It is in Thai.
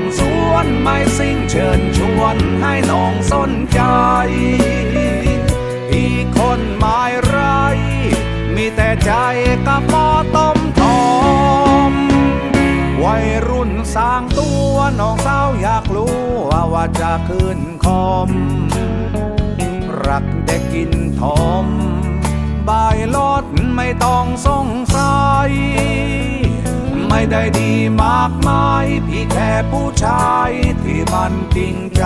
ำสวนไม้สิ่งเชิญชวนให้น้องสนใจ อีกคนหมายไร มีแต่ใจกับหมอต้มทอม วัยรุ่นสร้างตัวน้องสาวอยากรู้ว่าว่าจะขึ้นคอม รักเด็กกินทอมบายลดไม่ต้องสงสัย ไม่ได้ดีมากมาย ผู้ชายที่มันจริงใจ